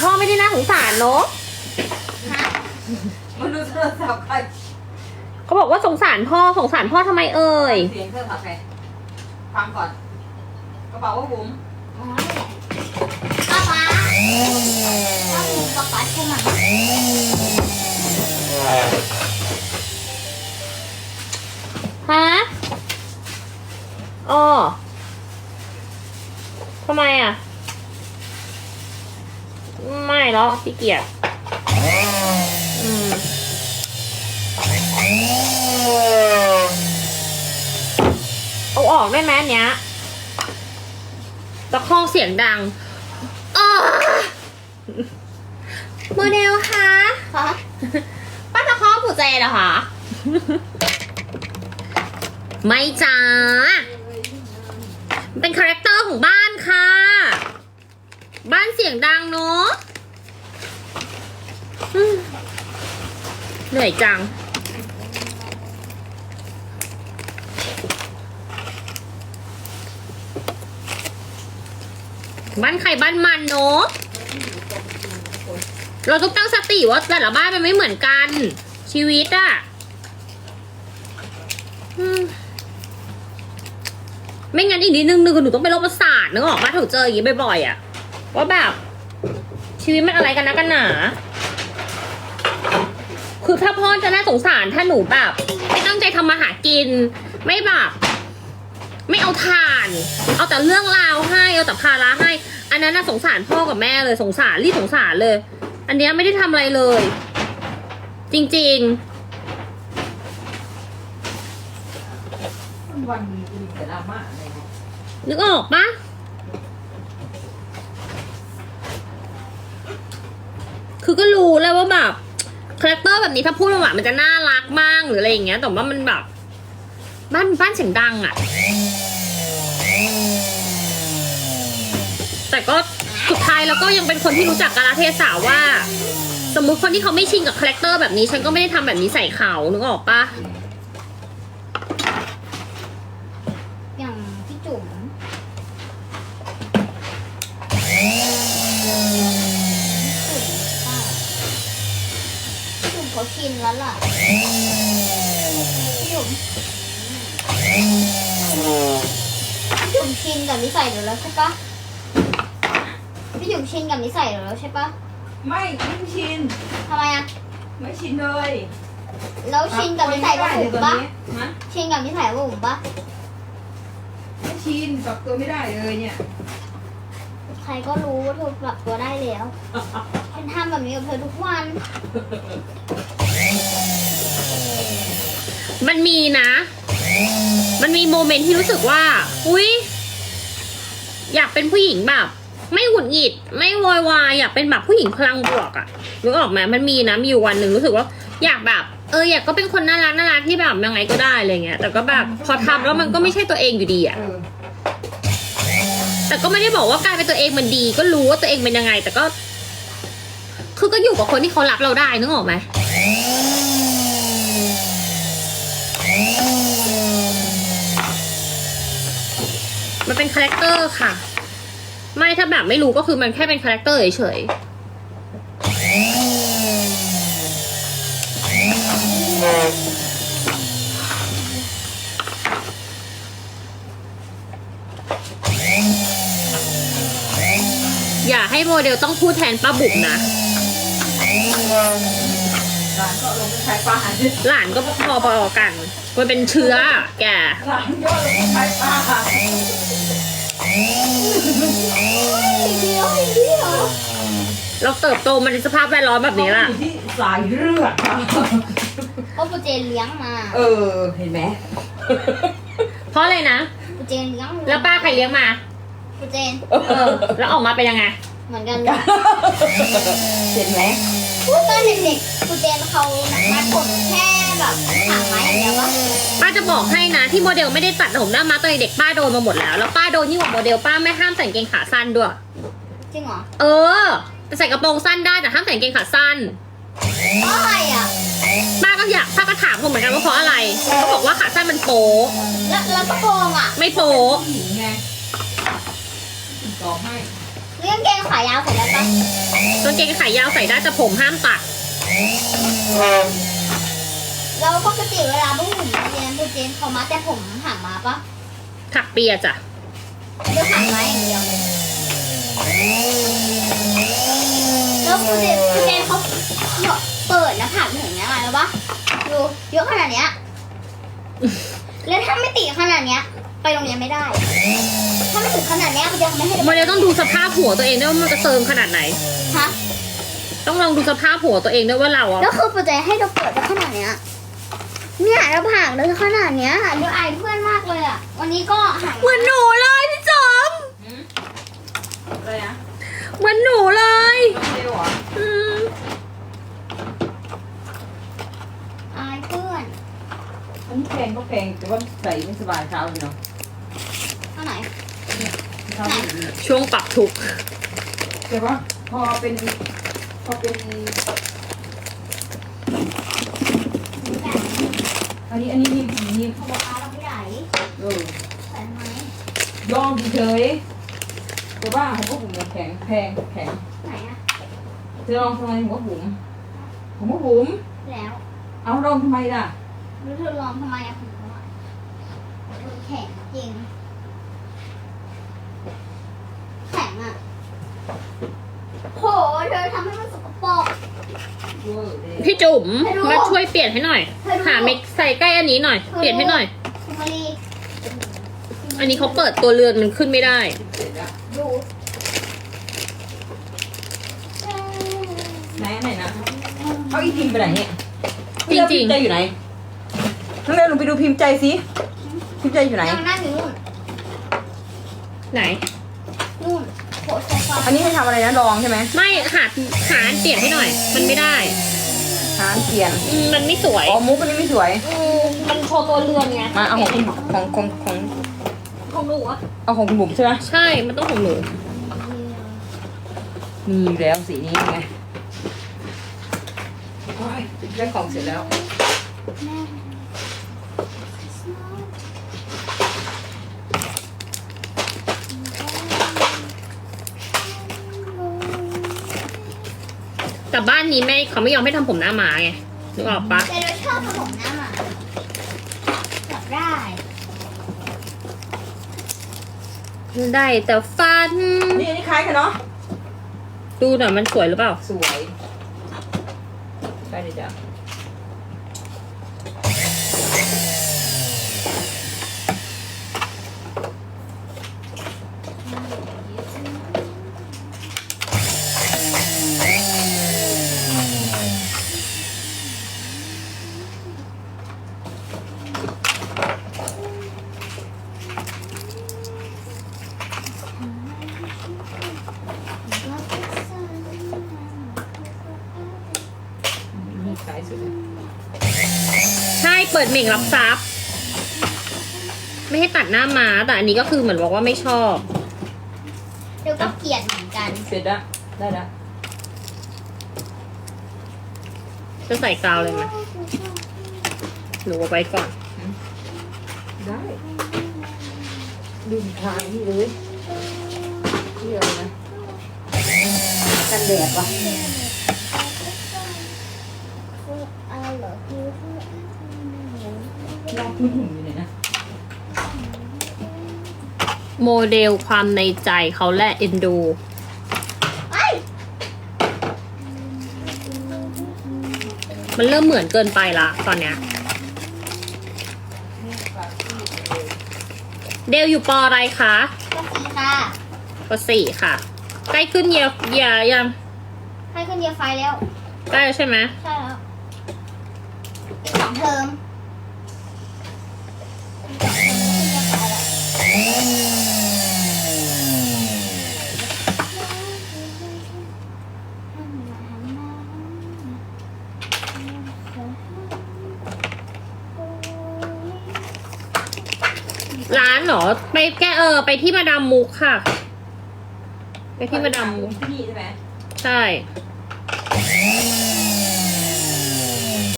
พ่อไม่ได้น่าสงสารเนาะฮะมันดูโทรศัพท์ใครเขาบอกว่าสงสารพ่อสงสารพ่อทำไมเอ่ยเสียงโทรศัพท์ใครฟังก่อนกระเป๋าว่าบุ๋ม ไม่หรอกพี่เกียจอืมเอาออกได้ไหมอันเนี้ยตะคองเสียงดังอ้อโมเดลคะคะป้าตะคองผูกใจเหรอคะ ไม่จ้า เป็นคาแรคเตอร์ของบ้านค่ะ บ้านเสียงดังเนาะอืม เหนื่อยจัง บ้านใครบ้านมันเนาะเราต้องตั้งสติว่าแต่ละบ้านมันไม่เหมือนกัน ชีวิตอะอมไม่งั้นอีกนิดนึงนึงหนูต้องไปโรคประสาทนึกออกมาถูกเจออย่างนี้บ่อยๆอะว่าแบบชีวิตมันอะไรกันนะกันหนา คือถ้าพ่อจะน่าสงสารถ้าหนูแบบไม่ตั้งใจทำมาหากิน ไม่แบบไม่เอาทาน เอาแต่เรื่องราวให้ เอาแต่ภาระให้ อันนั้นน่าสงสารพ่อกับแม่เลยสงสารรีบสงสารเลย อันเนี้ยไม่ได้ทำอะไรเลย จริงวันนี้กูมีแต่ดราม่าอะไรเนี่ยๆนึกออกปะคือก็รู้แล้วว่าแบบ คาแรคเตอร์แบบนี้ถ้าพูดมามันจะน่ารักมากหรืออะไรอย่างเงี้ย แต่ว่ามันแบบ บ้านบ้านเสียงดังอะแต่ก็สุดท้ายแล้วก็ยังเป็นคนที่รู้จักกาลเทศะว่า สมมุติคนที่เขาไม่ชินกับคาแรคเตอร์แบบนี้ ฉันก็ไม่ได้ทำแบบนี้ใส่เขานึกออกปะ อย่างพี่จุ๋มพี่จุ๋มป้าพี่จุ๋มเขาชินแล้วล่ะพี่จุ๋มพี่จุ๋มชิ นกับนิสัยหนูแล้วใช่ปะพี่จุ๋มชินกับนิสัยหนูแล้วใช่ปะไม่ไม่ชิน ทำไมอะไม่ชินเลยแล้วชินกับนิสัยพวกผมปะฮะชินกับนิสัยพวกผมปะไม่ชินปรับตัวไม่ได้เลยเนี่ย ใครก็รู้ว่าเธอปรับตัวได้แล้วฉันทำแบบนี้กับเธอทุกวัน มันมีนะ มันมีโมเมนต์ที่รู้สึกว่า อุ๊ย อยากเป็นผู้หญิงแบบ ไม่หงุดหงิด ไม่โวยวายอยากเป็นแบบผู้หญิงพลังบวกอะนึกออกไหมมันมีนะมีอยู่วันหนึ่งรู้สึกว่า อยากแบบเอออยากก็เป็นคนน่ารักน่ารักที่แบบยังไงก็ได้อะไรเงี้ยแต่ก็แบบพอทำแล้วมันก็ไม่ใช่ตัวเองอยู่ดีอะแต่ก็ไม่ได้บอกว่าการเป็นตัวเองมันดี ก็รู้ว่าตัวเองเป็นยังไง แต่ก็ คือก็อยู่กับคนที่เขารักเราได้นึกออกไหม มันเป็นคาแรคเตอร์ค่ะ ไม่ถ้าแบบไม่รู้ก็คือมันแค่เป็นคาแรคเตอร์เฉยอย่าให้โมเดลต้องพูดแทนป้าบุ๋มนะ ร้านก็ลงไปขายปลาหลานก็พอๆกัน มันเป็นเชื้อแกร้านก็ลงไปขายปลาเดียวเดียวเราเติบโตมาในสภาพแวดล้อมแบบนี้ล่ะ อยู่ที่สายเลือดอะก็ปูเจนเลี้ยงมาเออ เห็นไหมเพราะอะไรนะ ปูเจนเลี้ยงแล้วป้าใครเลี้ยงมา ปูเจนเออ แล้วออกมาเป็นยังไง เหมือนกันเลยเห็นไหมพูดตอนเด็กๆ ปูเจนเขามากดแค่แบบหางไม้อย่างเดียววะป้าจะบอกให้นะที่โมเดลไม่ได้ตัดผมหน้ามาตอนเด็กป้าโดนมาหมดแล้ว แล้วป้าโดนยิ่งกว่าโมเดลป้าไม่ห้ามใส่กางเกงขาสั้นด้วย จริงเหรอเออแต่ใส่กระโปรงสั้นได้แต่ห้ามใส่กางเกงขาสั้น เพราะอะไรอะ ป้าก็อยากป้าก็ถามผมเหมือนกันว่าเพราะอะไรเขาบอกว่าขาสั้นมันโป๊ะแล้วแล้วกระโปรงอะไม่โป๊ะผู้หญิงไงตอบให้แกางเกงขายาวใส่ได้ปะกางเกงขายาวใส่ได้แต่ผมห้ามตัด แล้วปกติเวลาบุ้งหุ่นเจนบุเจนเขามาแต่ผมห่างมาปะถักเปียจ้ะเดี๋ยวห่างมาอย่างเดียวเลยแล้วบุเจนบุเจนเขาเปิดแล้วผ่านถึงเนี้ยมาแล้วปะดูเยอะขนาดเนี้ยแล้วถ้าไม่ติดขนาดเนี้ย ไปโรงเรียนไม่ได้ ถ้าไม่ถึงขนาดเนี้ยบุเจนเขาไม่ให้มันจะต้องดูสภาพหัวตัวเองด้วยว่ามันจะเติมขนาดไหนฮะ ต้องลองดูสภาพหัวตัวเองด้วยว่าเราอะแล้วคือปุจเจให้เราเปิดได้ขนาดเนี้ยเนี่ยเราผ่านเลยขนาดเนี้ยดูอายเพื่อนมากเลยอะ วันนี้ก็ห่างเหมือนหนูเลยพี่จอมเลยนะเหมือนหนูเลยน้องเร็วเหรออืมอายเพื่อนอันนี้แพงก็แพงแต่ว่าใส่ไม่สบายเท้าเลยเนาะเท่าไหนเท้าไม่ดีช่วงปรับทุกข์แต่ว่าพอเป็น พอเป็นอันนี้อันนี้นี่นี่เขาบอกอาเราไม่ไหนเออใส่ไหมยอมเฉยๆแต่ว่าผมก็บุ๋มแข็งแพงแข็งไหนอะเธอลองทำไมผมก็บุ๋มผมก็บุ๋มแล้ว เอาลองทำไมล่ะรู้เธอลองทำไมอะผมว่าเธอแข็งจริง แข็งอะโหเธอทำให้มันสกปรก เวอร์เลย พี่จุ๋มไม่รู้มาช่วยเปลี่ยนให้หน่อยไม่รู้หาเม็กใส่ใกล้อันนี้หน่อย เปลี่ยนให้หน่อย คุณมารีอันนี้เขาเปิดตัวเรือนมันขึ้นไม่ได้เสร็จแล้วดูไหนอันไหนนะเอาอีพิมพ์ไปไหนเนี่ยจริงๆ พิมพ์ใจอยู่ไหนน้องเร็วลงไปดูพิมพ์ใจสิพิมพ์ใจอยู่ไหนยังนั่งอยู่นู่นไหน นู่นโผล่โซฟาอันนี้ให้ทำอะไรนะลองใช่ไหมไม่ หาหาอันเปลี่ยนให้หน่อย มันไม่ได้หาเปลี่ยนอืมมันไม่สวยอ๋อมุกอันนี้ไม่สวย อืมมันโชว์ตัวเรือนไงมาเอาของคุณของของของของหนูอะเอาของคุณบุ๋มใช่ไหมใช่ มันต้องของหนูมีอยู่แล้วสีนี้ไงโอ้ยได้ของเสร็จแล้วแต่ บ้านนี้แม่เขาไม่ยอมให้ทำผมหน้าม้าไงนึกออกปะแต่เราชอบขนมหน้าหมาจับได้ได้แต่ฟัน นี่อันนี้คล้ายกันเนาะ ดูหน่อยมันสวยหรือเปล่า สวยใช่เลยจ้ะ นี่คล้ายสุดเลยใช่เปิดเหม่งรับทรัพย์ไม่ให้ตัดหน้าม้าแต่อันนี้ก็คือเหมือนบอกว่าไม่ชอบ เดี๋ยวก็เกลียดเหมือนกัน เสร็จแล้วได้แล้วจะใส่กาวเลยไหมหนูเอาไว้ก่อน ได้ดูทางนี่เลยนี่อะไรนะ กันแดดวะ ลองพื้นหุ่นอยู่เนี่ยนะโมเดลความในใจเขาแหละเอ็นดู มันเริ่มเหมือนเกินไปละตอนเนี้ย เดลอยู่ปออะไรคะก็สีค่ะปสี่ค่ะ ใกล้ขึ้นเยียเยียยังให้ขึ้นเดียวไฟแล้ว ใกล้แล้วใช่ไหมใช่ สองเทอมร้านเหรอ ไปแกเออ ไปที่มาดามมุกค่ะ ไปที่มาดามมุกที่นี่ใช่ไหมใช่